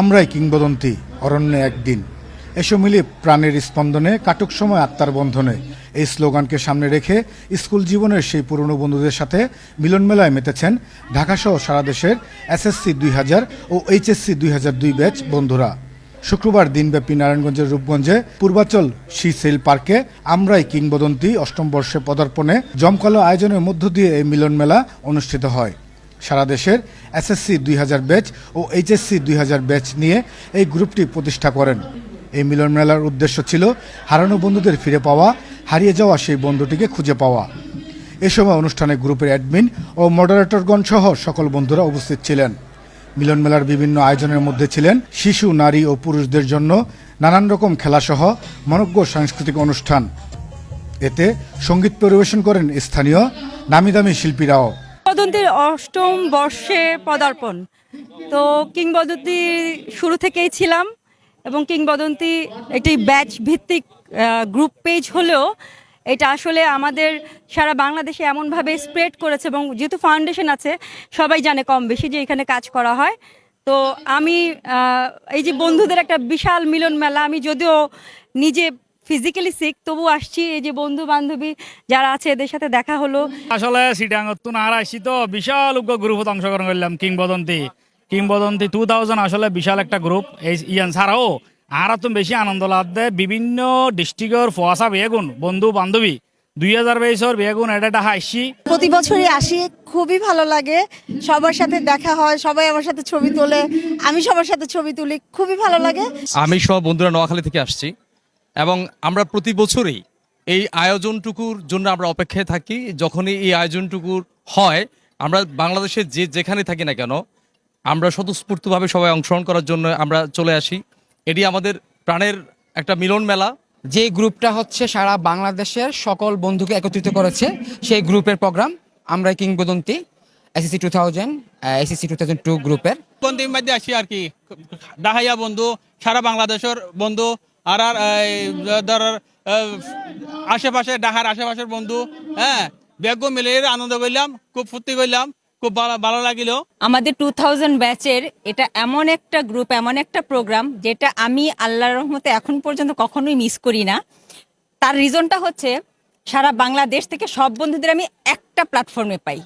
আমরাই কিংবদন্তি, অরণ্যে একদিন। এসো মিলি প্রাণের স্পন্দনে, কাটুক সময় আত্মার বন্ধনে। এই স্লোগানকে সামনে রেখে স্কুল জীবনের সেই পুরনো বন্ধুদের সাথে মিলন মেলায় মেতেছেন ঢাকাসহ সারা দেশের এসএসসি দুই হাজার ও এইচএসসি দুই হাজার দুই ব্যাচ বন্ধুরা। শুক্রবার দিনব্যাপী নারায়ণগঞ্জের রূপগঞ্জে পূর্বাচল সি সেল পার্কে আমরাই কিংবদন্তি অষ্টম বর্ষে পদার্পণে জমকালো আয়োজনের মধ্য দিয়ে এই মিলন মেলা অনুষ্ঠিত হয়। সারা দেশের এসএসসি দুই হাজার ব্যাচ ও এইচএসসি দুই হাজার ব্যাচ নিয়ে এই গ্রুপটি প্রতিষ্ঠা করেন। এই মিলন মেলার উদ্দেশ্য ছিল হারানো বন্ধুদের ফিরে পাওয়া, হারিয়ে যাওয়া সেই বন্ধুটিকে খুঁজে পাওয়া। এ সময় অনুষ্ঠানে গ্রুপের অ্যাডমিন ও মডারেটরগণ সহ সকল বন্ধুরা উপস্থিত ছিলেন। মিলন মেলার বিভিন্ন আয়োজনের মধ্যে ছিলেন শিশু, নারী ও পুরুষদের জন্য নানান রকম খেলাসহ মনজ্ঞ সাংস্কৃতিক অনুষ্ঠান। এতে সংগীত পরিবেশন করেন স্থানীয় নামি দামি শিল্পীরাও। কিংবদন্তির অষ্টম বর্ষে পদার্পণ। তো কিংবদন্তি শুরু থেকেই ছিলাম এবং কিংবদন্তি একটি ব্যাচ ভিত্তিক গ্রুপ পেজ হলেও এটা আসলে আমাদের সারা বাংলাদেশে এমনভাবে স্প্রেড করেছে এবং যেহেতু ফাউন্ডেশন আছে, সবাই জানে কম বেশি যে এখানে কাজ করা হয়। তো আমি এই যে বন্ধুদের একটা বিশাল মিলন মেলা, আমি যদিও নিজে ফিজিক্যালি সিক তবু আসছি। এই যে বন্ধু বান্ধবী যারা আছে এদের সাথে দেখা হলো। আসলে সিটাঙ্গত না আর আসছি তো বিশাল উগ্র গ্রুপত অংশগ্রহণ করলাম কিংবদন্তি। কিংবদন্তি টু থাউজেন্ড আসলে বিশাল একটা গ্রুপ এই ইয়ান ছাড়াও আর তো বেশি আনন্দ লাগবে বিভিন্ন ডিস্ট্রিক্টর ফোয়াশা বেগুন বন্ধু বান্ধবী দুই হাজার বাইশের বেগুন এটা একটা হাসি প্রতি বছরই আসি খুবই ভালো লাগে। সবার সাথে দেখা হয় সবাই আমার সাথে ছবি তোলে। আমি সবার সাথে ছবি তুলি খুবই ভালো লাগে। আমি সব বন্ধুরা নোয়াখালী থেকে আসছি। এবং আমরা প্রতি বছরই এই আয়োজনটুকুর জন্য আমরা অপেক্ষায় থাকি। যখনই এই আয়োজনটুকুর হয় আমরা বাংলাদেশের যে যেখানে থাকি না কেন আমরা স্বতঃস্ফূর্তভাবে সবাই অংশগ্রহণ করার জন্য আমরা চলে আসি। এটি আমাদের প্রাণের একটা মিলন মেলা। যে গ্রুপটা হচ্ছে সারা বাংলাদেশের সকল বন্ধুকে একত্রিত করেছে সেই গ্রুপের প্রোগ্রাম আমরা কিংবদন্তি SSC two thousand SSC two thousand two গ্রুপের বন্ধুর মধ্যে আসি আর কি। ডাহাইয়া বন্ধু সারা বাংলাদেশের বন্ধু আর আর ধর আশেপাশে ডাহার আশেপাশের বন্ধু হ্যাঁ? বেগ মিলে আনন্দ করলাম, খুব ফুর্তি করলাম, খুব ভালো ভালো লাগিল। আমাদের টু থাউজেন্ড ব্যাচের এটা এমন একটা গ্রুপ এমন একটা প্রোগ্রাম যেটা আমি আল্লাহর রহমতে এখন পর্যন্ত কখনোই মিস করি না। তার রিজনটা হচ্ছে, সারা বাংলাদেশ থেকে সব বন্ধুদের আমি একটা প্ল্যাটফর্মে পাই।